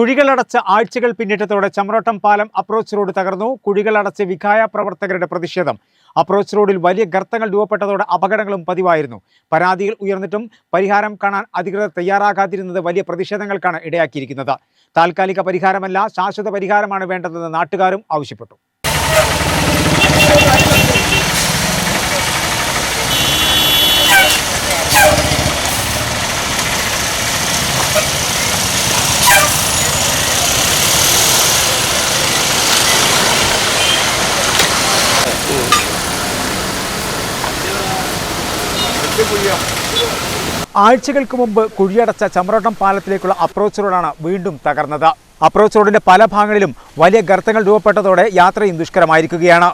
കുഴികളടച്ച ആഴ്ചകൾ പിന്നിട്ടതോടെ ചമ്രോട്ടം പാലം approach road തകർന്നു. കുഴികളടച്ച് വിഖായ പ്രവർത്തകരുടെ പ്രതിഷേധം. അപ്രോച്ച് റോഡിൽ വലിയ ഗർത്തങ്ങൾ രൂപപ്പെട്ടതോടെ അപകടങ്ങളും പതിവായിരുന്നു. പരാതികൾ ഉയർന്നിട്ടും പരിഹാരം കാണാൻ അധികൃതർ തയ്യാറാകാതിരുന്നത് വലിയ പ്രതിഷേധങ്ങൾക്കാണ് ഇടയാക്കിയിരിക്കുന്നത്. താൽക്കാലിക പരിഹാരമല്ല ശാശ്വത പരിഹാരമാണ് വേണ്ടതെന്ന് നാട്ടുകാരും ആവശ്യപ്പെട്ടു. ആഴ്ചകൾക്ക് മുമ്പ് കുഴിയടച്ച ചമ്രോട്ടം പാലത്തിലേക്കുള്ള അപ്രോച്ച് റോഡാണ് വീണ്ടും തകർന്നത്. അപ്രോച്ച് റോഡിന്റെ പല ഭാഗങ്ങളിലും വലിയ ഗർത്തങ്ങൾ രൂപപ്പെട്ടതോടെ യാത്രയും ദുഷ്കരമായിരിക്കുകയാണ്.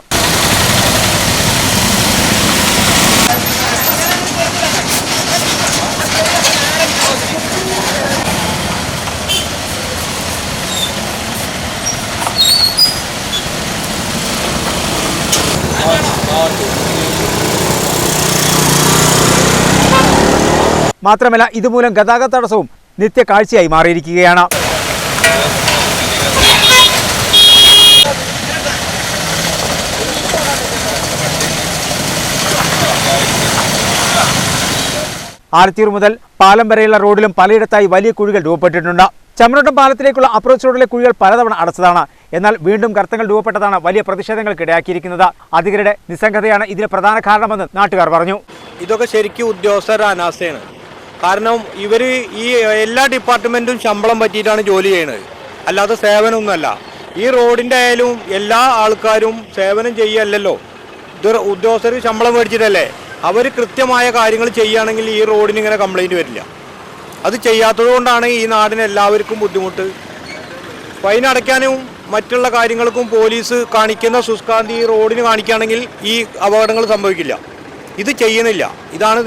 മാത്രമല്ല ഇതുമൂലം ഗതാഗത തടസ്സവും നിത്യ കാഴ്ചയായി മാറിയിരിക്കുകയാണ്. ആലത്തിയൂർ മുതൽ പാലം വരെയുള്ള റോഡിലും പലയിടത്തായി വലിയ കുഴികൾ രൂപപ്പെട്ടിട്ടുണ്ട്. ചമ്രോട്ടം പാലത്തിലേക്കുള്ള അപ്രോച്ച് റോഡിലെ കുഴികൾ പലതവണ അടച്ചതാണ്. എന്നാൽ വീണ്ടും ഗർത്തങ്ങൾ രൂപപ്പെട്ടതാണ് വലിയ പ്രതിഷേധങ്ങൾക്ക് ഇടയാക്കിയിരിക്കുന്നത്. അധികൃതരുടെ നിസ്സംഗതയാണ് ഇതിന് പ്രധാന കാരണമെന്ന് നാട്ടുകാർ പറഞ്ഞു. ഇതൊക്കെ ശരിക്കും ഉദ്യോഗസ്ഥരുടെ അനാസ്ഥയാണ്. കാരണം ഇവർ ഈ എല്ലാ ഡിപ്പാർട്ട്മെന്റും ശമ്പളം പറ്റിയിട്ടാണ് ജോലി ചെയ്യുന്നത് അല്ലാതെ സേവനമൊന്നുമല്ല. ഈ റോഡിന്റെ ആയാലും എല്ലാ ആൾക്കാരും സേവനം ചെയ്യല്ലല്ലോ. ഇത് ഉദ്യോഗസ്ഥർ ശമ്പളം മേടിച്ചിട്ടല്ലേ? അവർ കൃത്യമായ കാര്യങ്ങൾ ചെയ്യുകയാണെങ്കിൽ ഈ റോഡിന് ഇങ്ങനെ കംപ്ലൈന്റ് വരില്ല. അത് ചെയ്യാത്തത് കൊണ്ടാണ് ഈ നാടിന് എല്ലാവർക്കും ബുദ്ധിമുട്ട്. ഫൈൻ അടയ്ക്കാനും മറ്റുള്ള കാര്യങ്ങൾക്കും പോലീസ് കാണിക്കുന്ന സുസ്കാന്തി റോഡിന് കാണിക്കുകയാണെങ്കിൽ ഈ അപകടങ്ങൾ സംഭവിക്കില്ല. ഇത് ചെയ്യുന്നില്ല. ഇതാണ്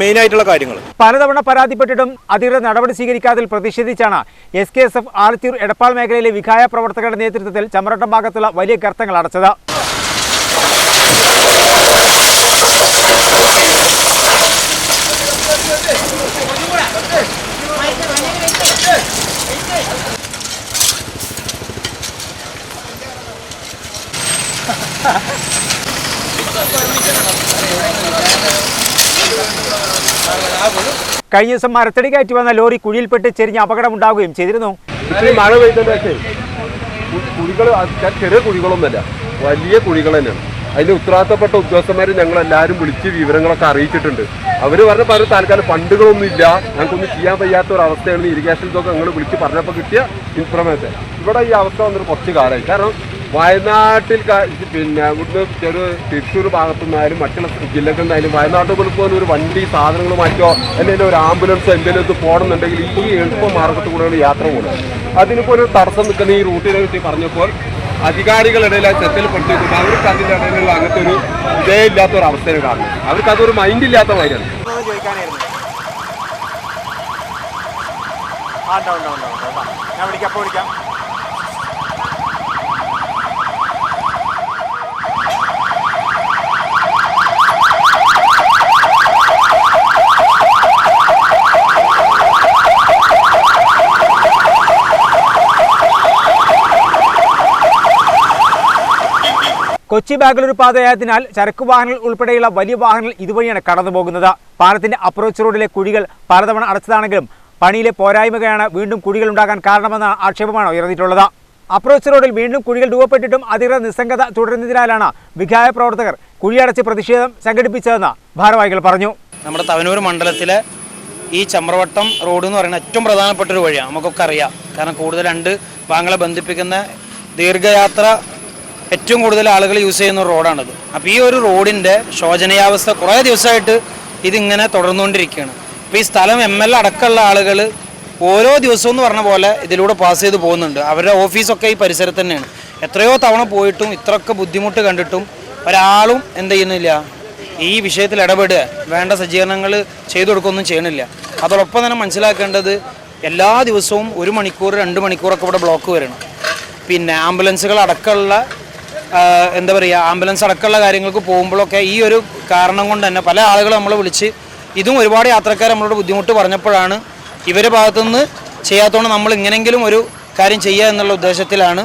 മെയിൻ ആയിട്ടുള്ള കാര്യങ്ങൾ പലതവണ പരാതിപ്പെട്ടിട്ടും അധികൃതർ നടപടി സ്വീകരിക്കാതിൽ പ്രതിഷേധിച്ചാണ് S K S F Alathur Edappal മേഖലയിലെ വിഖായ പ്രവർത്തകരുടെ നേതൃത്വത്തിൽ ചമ്രോട്ടം ഭാഗത്തുള്ള വലിയ ഗർത്തങ്ങൾ അടച്ചത്. കഴിഞ്ഞ ദിവസം മരത്തടി കയറ്റി വന്ന ലോറി കുഴിയിൽപ്പെട്ട് ചെരിഞ്ഞ് അപകടമുണ്ടാവുകയും ചെയ്തിരുന്നു. മഴ പെയ്തല്ലേ കുഴികൾ ചെറിയ കുഴികളൊന്നുമല്ല വലിയ കുഴികൾ തന്നെയാണ്. അതിന്റെ ഉത്തരവാദിത്തപ്പെട്ട ഉദ്യോഗസ്ഥന്മാരെ ഞങ്ങൾ എല്ലാവരും വിളിച്ച് വിവരങ്ങളൊക്കെ അറിയിച്ചിട്ടുണ്ട്. അവർ പറഞ്ഞ പല താൽക്കാലം ഫണ്ടുകളൊന്നും ഇല്ല. ഞങ്ങൾക്കൊന്നും ചെയ്യാൻ വയ്യാത്ത ഒരു അവസ്ഥയാണ് ഇറിഗേഷൻ ഞങ്ങൾ വിളിച്ച് പറഞ്ഞപ്പോൾ കിട്ടിയ ഇൻഫർമേഷൻ ഇവിടെ ഈ അവസ്ഥ വന്നിട്ട് കുറച്ച് കാലമായി. കാരണം വയനാട്ടിൽ പിന്നെ ഇവിടുന്ന് ചെറു തൃശ്ശൂർ ഭാഗത്തു നിന്നായാലും മറ്റുള്ള ജില്ലകളിൽ നിന്നായാലും വയനാട്ടിൽ പോലും ഒരു വണ്ടി സാധനങ്ങൾ മാറ്റോ അല്ലെങ്കിൽ ഒരു ആംബുലൻസ് എന്തെങ്കിലും ഇത് പോകണമെന്നുണ്ടെങ്കിൽ ഈ എളുപ്പ മാർഗത്തിൽ കൂടെയാണ് യാത്ര പോകുന്നത്. അതിനിപ്പോൾ ഒരു തടസ്സം നിൽക്കുന്ന ഈ റൂട്ടിനെ പറ്റി പറഞ്ഞപ്പോൾ അധികാരികളിടയിൽ ആ ചെത്തൽപ്പെടുത്തിയിട്ടുണ്ട് അവർക്ക് അതിന്റെ ഇടയിലുള്ള അങ്ങനത്തെ ഒരു ഇതേ ഇല്ലാത്ത ഒരു അവസ്ഥയാണ് കാണുന്നത്. അവർക്ക് അതൊരു മൈൻഡ് ഇല്ലാത്ത മാതിരിയാണ് ഞാൻ വിളിക്കാം അപ്പോൾ വിളിക്കാം. കൊച്ചി ബാംഗ്ലൂർ പാതയായതിനാൽ ചരക്ക് വാഹനങ്ങൾ ഉൾപ്പെടെയുള്ള വലിയ വാഹനങ്ങൾ ഇതുവഴിയാണ് കടന്നു പോകുന്നത്. പാലത്തിന്റെ അപ്രോച്ച് റോഡിലെ കുഴികൾ പലതവണ അടച്ചതാണെങ്കിലും പണിയിലെ പോരായ്മയാണ് വീണ്ടും കുഴികൾ ഉണ്ടാകാൻ കാരണമെന്ന ആക്ഷേപമാണ് ഉയർന്നിട്ടുള്ളത്. അപ്രോച്ച് റോഡിൽ വീണ്ടും കുഴികൾ രൂപപ്പെട്ടിട്ടും അധികൃതർ നിസ്സംഗത തുടരുന്നതിനാലാണ് വിഘായ പ്രവർത്തകർ കുഴിയടച്ച് പ്രതിഷേധം സംഘടിപ്പിച്ചതെന്ന് ഭാരവാഹികൾ പറഞ്ഞു. നമ്മുടെ തവനൂർ മണ്ഡലത്തിലെ ഈ ചമ്രവട്ടം റോഡ് എന്ന് പറയുന്ന ഏറ്റവും പ്രധാനപ്പെട്ട ഒരു വഴിയാണ്. നമുക്കൊക്കെ അറിയാം. കാരണം കൂടുതൽ രണ്ട് ഭാഗങ്ങളെ ബന്ധിപ്പിക്കുന്ന ദീർഘയാത്ര ഏറ്റവും കൂടുതൽ ആളുകൾ യൂസ് ചെയ്യുന്ന റോഡാണത്. അപ്പോൾ ഈ ഒരു റോഡിന്റെ ശോചനീയാവസ്ഥ കുറേ ദിവസമായിട്ട് ഇതിങ്ങനെ തുടർന്നുകൊണ്ടിരിക്കുകയാണ്. അപ്പോൾ ഈ സ്ഥലം എം എൽ അടക്കമുള്ള ആളുകൾ ഓരോ ദിവസവും എന്ന് പറഞ്ഞ പോലെ ഇതിലൂടെ പാസ് ചെയ്ത് പോകുന്നുണ്ട്. അവരുടെ ഓഫീസൊക്കെ ഈ പരിസരത്ത് തന്നെയാണ്. എത്രയോ തവണ പോയിട്ടും ഇത്രയൊക്കെ ബുദ്ധിമുട്ട് കണ്ടിട്ടും ഒരാളും എന്ത് ചെയ്യുന്നില്ല. ഈ വിഷയത്തിൽ ഇടപെടുക. വേണ്ട സജ്ജീകരണങ്ങൾ ചെയ്തു കൊടുക്കുകയൊന്നും ചെയ്യണില്ല. അതോടൊപ്പം തന്നെ മനസ്സിലാക്കേണ്ടത് എല്ലാ ദിവസവും ഒരു മണിക്കൂർ രണ്ട് മണിക്കൂറൊക്കെ ഇവിടെ ബ്ലോക്ക് വരണം. പിന്നെ ആംബുലൻസുകൾ അടക്കമുള്ള എന്താ പറയുക ആംബുലൻസ് അടക്കമുള്ള കാര്യങ്ങൾക്ക് പോകുമ്പോഴൊക്കെ ഈ ഒരു കാരണം കൊണ്ട് തന്നെ പല ആളുകളും നമ്മളെ വിളിച്ച് ഇതും ഒരുപാട് യാത്രക്കാർ നമ്മളോട് ബുദ്ധിമുട്ട് പറഞ്ഞപ്പോഴാണ് ഇവരുടെ ഭാഗത്തുനിന്ന് ചെയ്യാത്തതുകൊണ്ട് നമ്മൾ ഇങ്ങനെങ്കിലും ഒരു കാര്യം ചെയ്യുക എന്നുള്ള ഉദ്ദേശത്തിലാണ്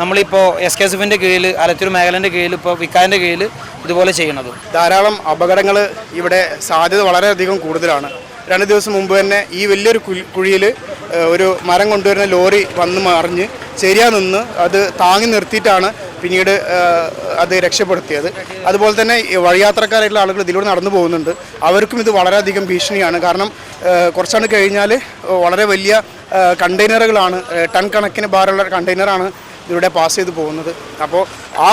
നമ്മളിപ്പോൾ എസ് കെ എസ് കീഴിൽ അലത്തൂർ മേഖലേന്റെ കീഴിൽ ഇപ്പോൾ വിക്കാന്റെ കീഴിൽ ഇതുപോലെ ചെയ്യുന്നത്. ധാരാളം അപകടങ്ങൾ ഇവിടെ സാധ്യത വളരെയധികം കൂടുതലാണ്. രണ്ട് ദിവസം മുമ്പ് തന്നെ ഈ വലിയൊരു കുഴിയിൽ ഒരു മരം കൊണ്ടുവരുന്ന ലോറി വന്ന് മറിഞ്ഞ് ശരിയാ നിന്ന് അത് താങ്ങി നിർത്തിയിട്ടാണ് പിന്നീട് അത് രക്ഷപ്പെടുത്തിയത്. അതുപോലെ തന്നെ വഴിയാത്രക്കാരായിട്ടുള്ള ആളുകൾ ഇതിലൂടെ നടന്നു പോകുന്നുണ്ട്. അവർക്കും ഇത് വളരെയധികം ഭീഷണിയാണ്. കാരണം കുറച്ചാണ് കഴിഞ്ഞാൽ വളരെ വലിയ കണ്ടെയ്നറുകളാണ് ടൺ കണക്കിന് ഭാരമുള്ള കണ്ടെയ്നറാണ് ഇതിലൂടെ പാസ് ചെയ്ത് പോകുന്നത്. അപ്പോൾ ആ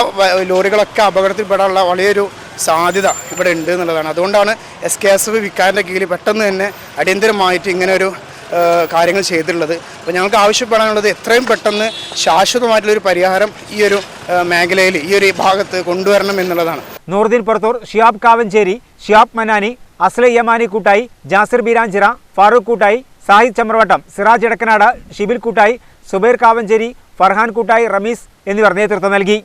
ലോറികളൊക്കെ അപകടത്തിൽപ്പെടാനുള്ള വലിയൊരു സാധ്യത ഇവിടെ ഉണ്ട് എന്നുള്ളതാണ്. അതുകൊണ്ടാണ് എസ് കെ എസ് എഫ് വിക്കാന്റെ കീഴിൽ പെട്ടെന്ന് തന്നെ അടിയന്തരമായിട്ട് ഇങ്ങനെ ഒരു കാര്യങ്ങൾ ചെയ്തിട്ടുള്ളത്. അപ്പോൾ ഞങ്ങൾക്ക് ആവശ്യപ്പെടാനുള്ളത് എത്രയും പെട്ടെന്ന് ശാശ്വതമായിട്ടുള്ളൊരു പരിഹാരം ഈ ഒരു മേഖലയിൽ ഈ ഒരു ഭാഗത്ത് കൊണ്ടുവരണം എന്നുള്ളതാണ്. നൂറുദ്ദീൻ പുറത്തൂർ ഷിയാബ് കാവഞ്ചേരി ഷിയാബ് മനാനി അസ്ലെ യമാനി കൂട്ടായി ജാസിർ ബീരാഞ്ചിറ ഫാറൂഖ് കൂട്ടായി സാഹിദ് ചമ്രവട്ടം സിറാജ് എടക്കനാട് ഷിബിൽ കൂട്ടായി സുബൈർ കാവഞ്ചേരി ഫർഹാൻ കൂട്ടായി റമീസ് എന്നിവർ നേതൃത്വം നൽകി.